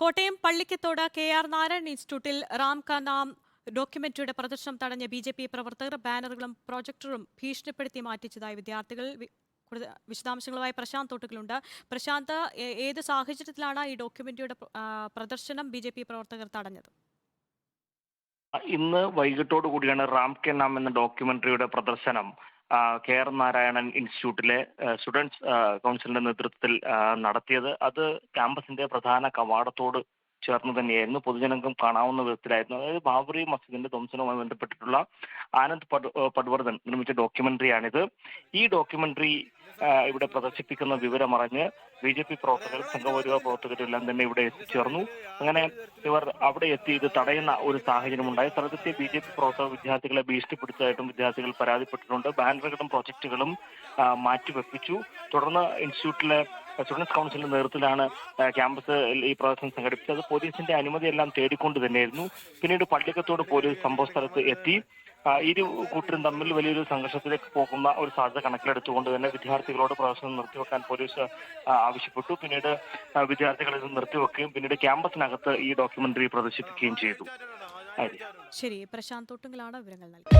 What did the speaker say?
Kottayam Pallikkathodu K R Narayan ഇൻസ്റ്റിറ്റ്യൂട്ടിൽ റാം നാം ഡോക്യുമെന്ററിയുടെ പ്രദർശനം തടഞ്ഞ ബി ജെ പി പ്രവർത്തകർ ബാനറുകളും പ്രൊജക്ടറും ഭീഷണിപ്പെടുത്തി മാറ്റിച്ചതായി വിദ്യാർത്ഥികൾ വിശദാംശങ്ങളുമായി പ്രശാന്ത് തോട്ടുകളുണ്ട് പ്രശാന്ത് ഏത് സാഹചര്യത്തിലാണ് ഈ ഡോക്യുമെന്ററിയുടെ പ്രദർശനം ബി പ്രവർത്തകർ തടഞ്ഞത്? ഇന്ന് വൈകിട്ടോടു കൂടിയാണ് റാം കെ നാം എന്ന ഡോക്യുമെന്ററിയുടെ പ്രദർശനം കെ ആർ നാരായണൻ ഇൻസ്റ്റിറ്റ്യൂട്ടിലെ സ്റ്റുഡൻസ് കൗൺസിലിന്റെ നേതൃത്വത്തിൽ നടത്തിയത്. അത് ക്യാമ്പസിന്റെ പ്രധാന കവാടത്തോട് ചേർന്ന് തന്നെയായിരുന്നു. പൊതുജനങ്ങൾക്കും കാണാവുന്ന വിധത്തിലായിരുന്നു. അതായത് ബാബറി മസ്ജിദിന്റെ ധ്വംസനവുമായി ബന്ധപ്പെട്ടിട്ടുള്ള ആനന്ദ് പട് പട്വർദ്ധൻ നിർമ്മിച്ച ഡോക്യുമെന്ററിയാണിത്. ഈ ഡോക്യുമെന്ററി ഇവിടെ പ്രദർശിപ്പിക്കുന്ന വിവരമറിഞ്ഞ് ബി ജെ പി പ്രവർത്തകർ സംഘപരിവാർ പ്രവർത്തകരും എല്ലാം തന്നെ ഇവിടെ എത്തിച്ചേർന്നു. അങ്ങനെ ഇവർ അവിടെ എത്തി ഇത് തടയുന്ന ഒരു സാഹചര്യമുണ്ടായി. സ്ഥലത്തെത്തിയ ബി ജെ പി പ്രവർത്തകർ വിദ്യാർത്ഥികളെ ഭീഷണിപ്പെടുത്തിയതായിട്ടും വിദ്യാർത്ഥികൾ പരാതിപ്പെട്ടിട്ടുണ്ട്. ബാനറുകളും പ്രൊജക്ടുകളും മാറ്റിവെപ്പിച്ചു. തുടർന്ന് ഇൻസ്റ്റിറ്റ്യൂട്ടിലെ സ്റ്റുഡൻസ് കൗൺസിലിന്റെ നേതൃത്വത്തിലാണ് ക്യാമ്പസ് ഈ പ്രദർശനം സംഘടിപ്പിച്ചത്. പോലീസിന്റെ അനുമതിയെല്ലാം തേടിക്കൊണ്ട് തന്നെയായിരുന്നു. പിന്നീട് പള്ളിക്കത്തോട് പോലീസ് സംഭവ സ്ഥലത്ത് എത്തി. ഇരു കൂട്ടരും തമ്മിൽ വലിയൊരു സംഘർഷത്തിലേക്ക് പോകുന്ന ഒരു സാധ്യത കണക്കിലെടുത്തുകൊണ്ട് തന്നെ വിദ്യാർത്ഥികളോട് പ്രവേശനം നിർത്തിവെക്കാൻ പോലീസ് ആവശ്യപ്പെട്ടു. പിന്നീട് വിദ്യാർത്ഥികളിൽ ഇത് നിർത്തിവെക്കുകയും പിന്നീട് ക്യാമ്പസിനകത്ത് ഈ ഡോക്യുമെന്ററി പ്രദർശിപ്പിക്കുകയും ചെയ്തു. ശരി പ്രശാന്ത് തോട്ടുകളാണ് വിവരങ്ങൾ നൽകിയത്.